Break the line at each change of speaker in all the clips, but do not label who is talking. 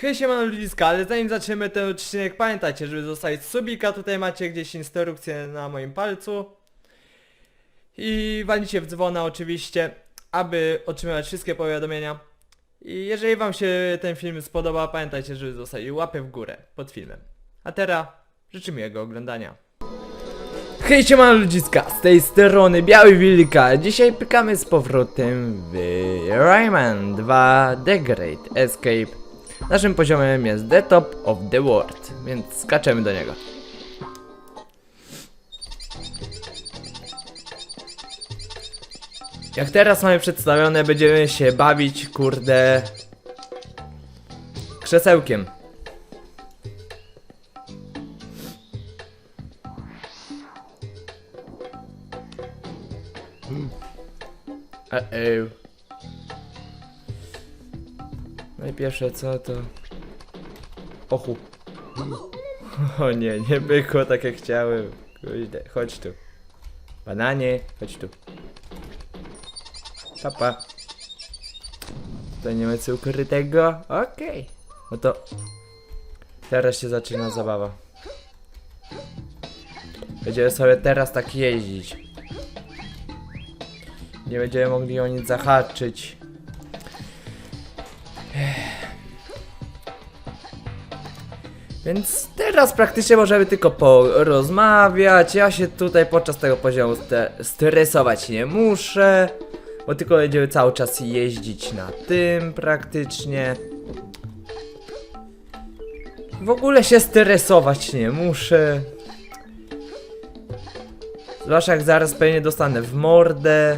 Hej siemano ludziska, ale zanim zaczniemy ten odcinek pamiętajcie, żeby zostawić subika, tutaj macie gdzieś instrukcję na moim palcu i walnijcie w dzwona oczywiście, aby otrzymywać wszystkie powiadomienia i jeżeli wam się ten film spodoba, pamiętajcie, żeby zostawić łapę w górę pod filmem. A teraz życzę miłego oglądania. Hej siemano ludziska, z tej strony Biały Wilka. Dzisiaj pykamy z powrotem w Rayman 2 The Great Escape. Naszym poziomem jest The Top of the World, więc skaczemy do niego. Jak teraz mamy przedstawione, będziemy się bawić, kurde, krzesełkiem. Najpierwsze co to... Ochu. O nie, nie bykło tak jak chciałem. Kurde, chodź tu. Bananie, chodź tu. Papa. To nie ma co ukrytego? Okej. No to... Teraz się zaczyna zabawa. Będziemy sobie teraz tak jeździć. Nie będziemy mogli o nic zahaczyć. Więc teraz praktycznie możemy tylko porozmawiać. Ja się tutaj podczas tego poziomu stresować nie muszę. Bo tylko będziemy cały czas jeździć na tym praktycznie. W ogóle się stresować nie muszę. Zwłaszcza jak zaraz pewnie dostanę w mordę.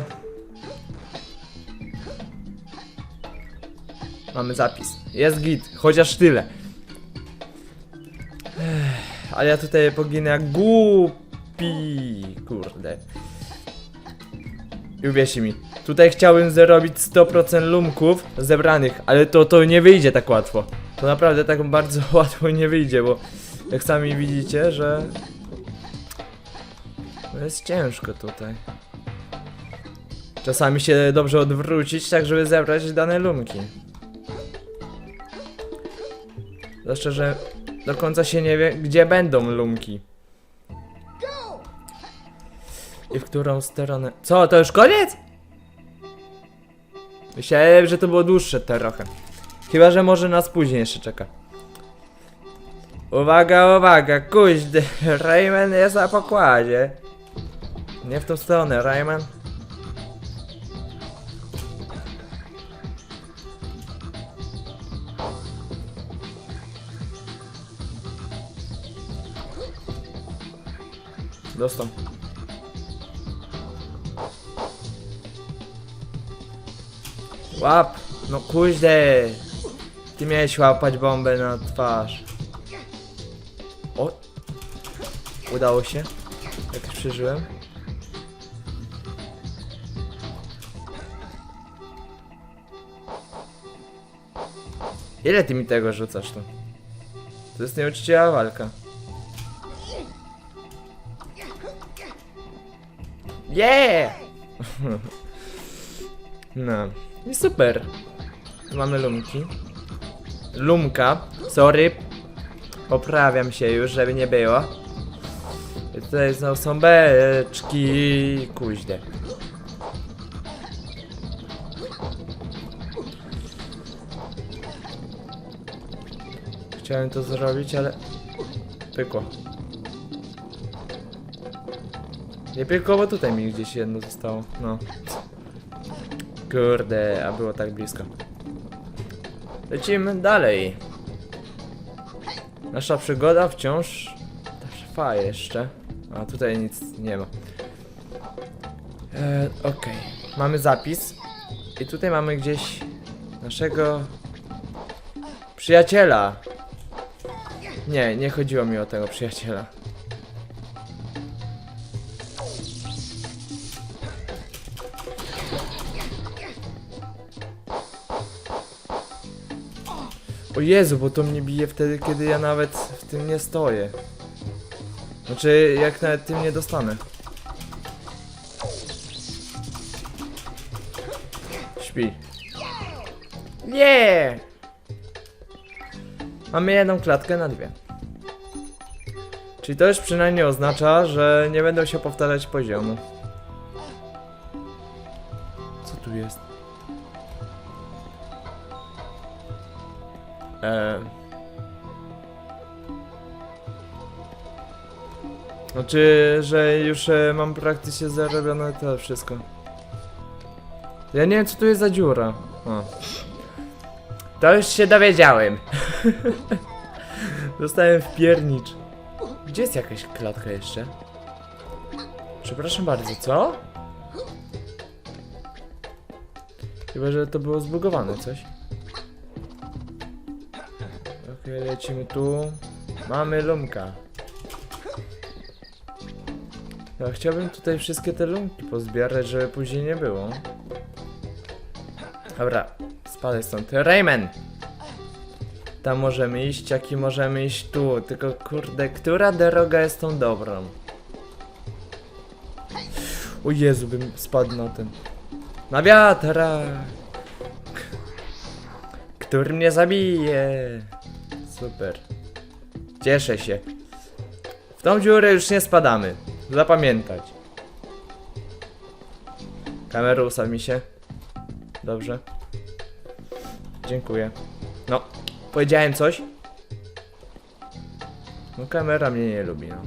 Mamy zapis. Jest git, chociaż tyle. Ale ja tutaj poginę jak głupi. Kurde. I uwierzcie mi, tutaj chciałbym zarobić 100% lumków zebranych, ale to, to nie wyjdzie tak łatwo. To naprawdę tak bardzo łatwo nie wyjdzie, bo jak sami widzicie, że... Jest ciężko tutaj. Czasami się dobrze odwrócić, tak żeby zebrać dane lumki. Zwłaszcza, że do końca się nie wie, gdzie będą lumki. I w którą stronę. Co, to już koniec? Myślałem, że to było dłuższe trochę. Chyba, że może nas później jeszcze czeka. Uwaga, uwaga, kuźdy, Rayman jest na pokładzie. Nie w tą stronę, Rayman. Dostał. Łap! No kuźde! Ty miałeś łapać bombę na twarz. O! Udało się. Jak przeżyłem. Ile ty mi tego rzucasz tu? To jest nieuczciwa walka. Yeah! No. I super. Tu mamy lumki. Lumka. Sorry. Poprawiam się już, żeby nie było. I tutaj znowu są beczki. Kuźde. Chciałem to zrobić, ale... Pykło. Nie tutaj mi gdzieś jedno zostało. No. Kurde, a było tak blisko. Lecimy dalej. Nasza przygoda wciąż trwa jeszcze. A tutaj nic nie ma. E, Okej, mamy zapis. I tutaj mamy gdzieś naszego przyjaciela. Nie, nie chodziło mi o tego przyjaciela. O Jezu, bo to mnie bije wtedy, kiedy ja nawet w tym nie stoję. Znaczy, jak nawet tym nie dostanę. Śpi. Nie! Mamy jedną klatkę na dwie. Czyli to już przynajmniej oznacza, że nie będą się powtarzać poziomu. Co tu jest? Eee. Znaczy, że już e, mam praktycznie zarobione to wszystko. Ja nie wiem co tu jest za dziura. O. To już się dowiedziałem. Dostałem w piernicz. Gdzie jest jakaś klatka jeszcze? Przepraszam bardzo, co? Chyba, że to było zbugowane coś. Okej, lecimy tu. Mamy lumka. Ja chciałbym tutaj wszystkie te lumki pozbierać, żeby później nie było. Dobra, spadaj stąd. Rayman! Tam możemy iść, jak i możemy iść tu. Tylko kurde, która droga jest tą dobrą? O Jezu, bym spadł na ten. Na wiatrak! Który mnie zabije! Super. Cieszę się. W tą dziurę już nie spadamy. Zapamiętać. Kamerę ustaw mi się. Dobrze. Dziękuję. No, powiedziałem coś? No kamera mnie nie lubi, no.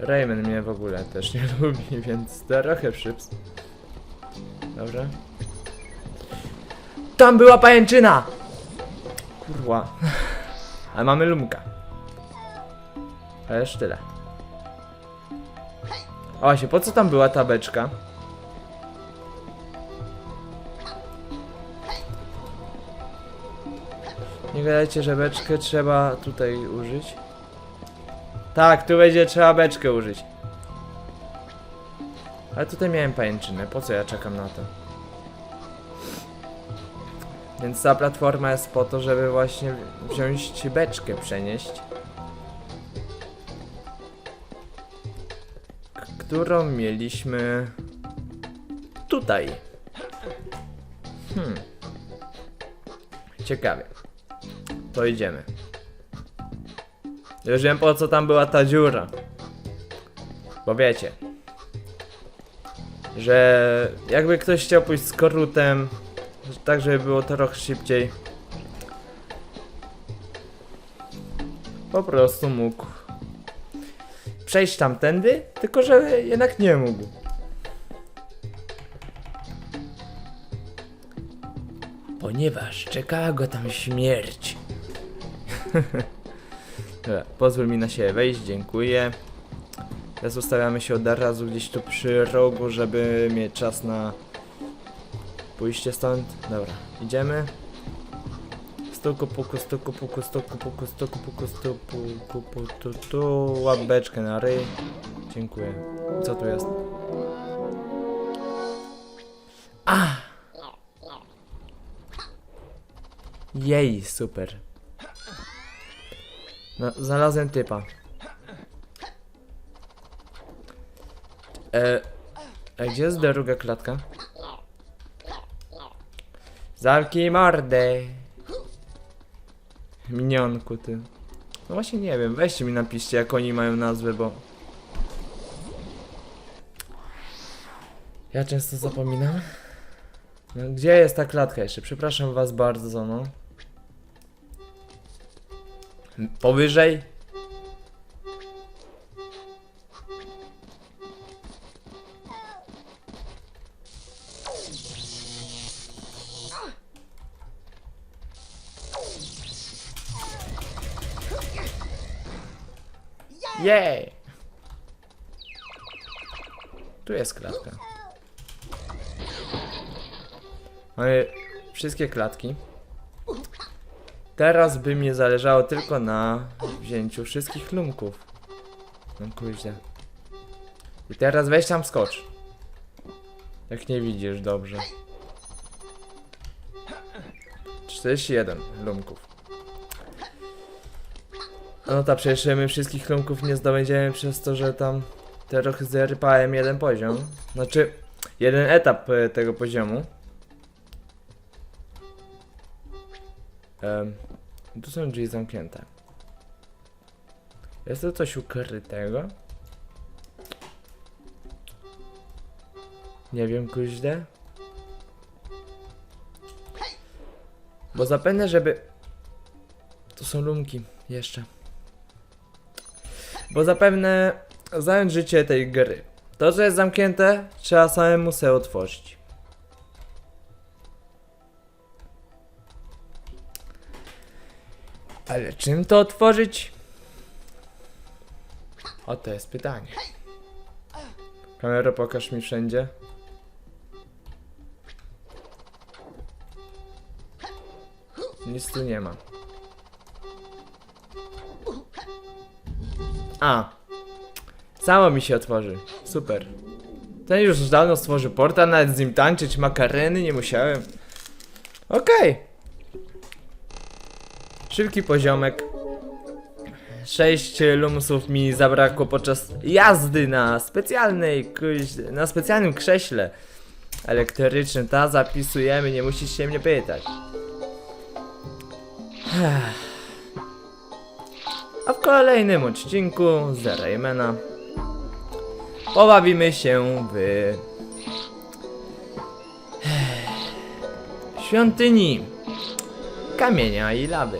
Rayman mnie w ogóle też nie lubi, więc trochę przyps. Dobrze. Tam była pajęczyna! Kurwa. Ale mamy lumka. Już tyle. O właśnie, po co tam była ta beczka? Nie gadajcie, że beczkę trzeba tutaj użyć. Tak, tu będzie trzeba beczkę użyć. Ale tutaj miałem pajęczynę, po co ja czekam na to? Więc ta platforma jest po to, żeby właśnie wziąć beczkę, przenieść. Którą mieliśmy tutaj. Hmm. Ciekawie. To idziemy. Już wiem po co tam była ta dziura. Bo wiecie. Że jakby ktoś chciał pójść z korutem, tak żeby było trochę szybciej. Po prostu mógł przejść tamtędy, tylko że jednak nie mógł. Ponieważ czekała go tam śmierć. Dobra, pozwól mi na siebie wejść, dziękuję. Teraz ustawiamy się od razu gdzieś tu przy rogu, żeby mieć czas na pójście stąd. Dobra, idziemy. Stuku puku, stuku puku, stuku puku, stuku puku, stuku puku, pu, tu, tu, łapeczkę na ryj. Dziękuję. Co tu jest? A! Jej, super. No, znalazłem typa. E, a gdzie jest druga klatka? Zamknij mordę. Minionku ty. No właśnie nie wiem, weźcie mi napiszcie jak oni mają nazwę, bo... Ja często zapominam. No, gdzie jest ta klatka jeszcze? Przepraszam was bardzo, no. Powyżej? Jej! Tu jest klatka. Mamy wszystkie klatki. Teraz by mnie zależało tylko na wzięciu wszystkich lumków. No kuźnia. I teraz weź tam skocz. Jak nie widzisz dobrze. 41 lumków. No ta przecież my wszystkich lumków nie zdobędziemy przez to, że tam trochę zerpałem jeden poziom. Znaczy, jeden etap e, tego poziomu. Em, Tu są drzwi zamknięte. Jest tu coś ukrytego? Nie wiem, kuźde. Bo zapewne, żeby... Tu są lumki. Jeszcze. Bo zapewne zająć życie tej gry. To, co jest zamknięte, trzeba samemu sobie otworzyć. Ale czym to otworzyć? O, to jest pytanie. Kamero, pokaż mi wszędzie. Nic tu nie ma. A. Samo mi się otworzy. Super. Ten już dawno stworzył portal, nawet z nim tańczyć, makareny, nie musiałem. Okej. Szybki poziomek. 6 lumusów mi zabrakło podczas jazdy na specjalnej, na specjalnym krześle elektrycznym. Ta zapisujemy, nie musisz się mnie pytać. A w kolejnym odcinku z Raymana pobawimy się w świątyni kamienia i lawy.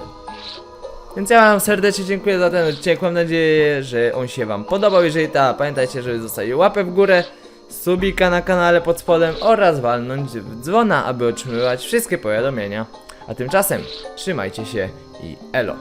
Więc ja wam serdecznie dziękuję za ten odcinek. Mam nadzieję, że on się wam podobał. Jeżeli tak, pamiętajcie, żeby zostawić łapę w górę, subika na kanale pod spodem oraz walnąć w dzwona, aby otrzymywać wszystkie powiadomienia. A tymczasem trzymajcie się i elo.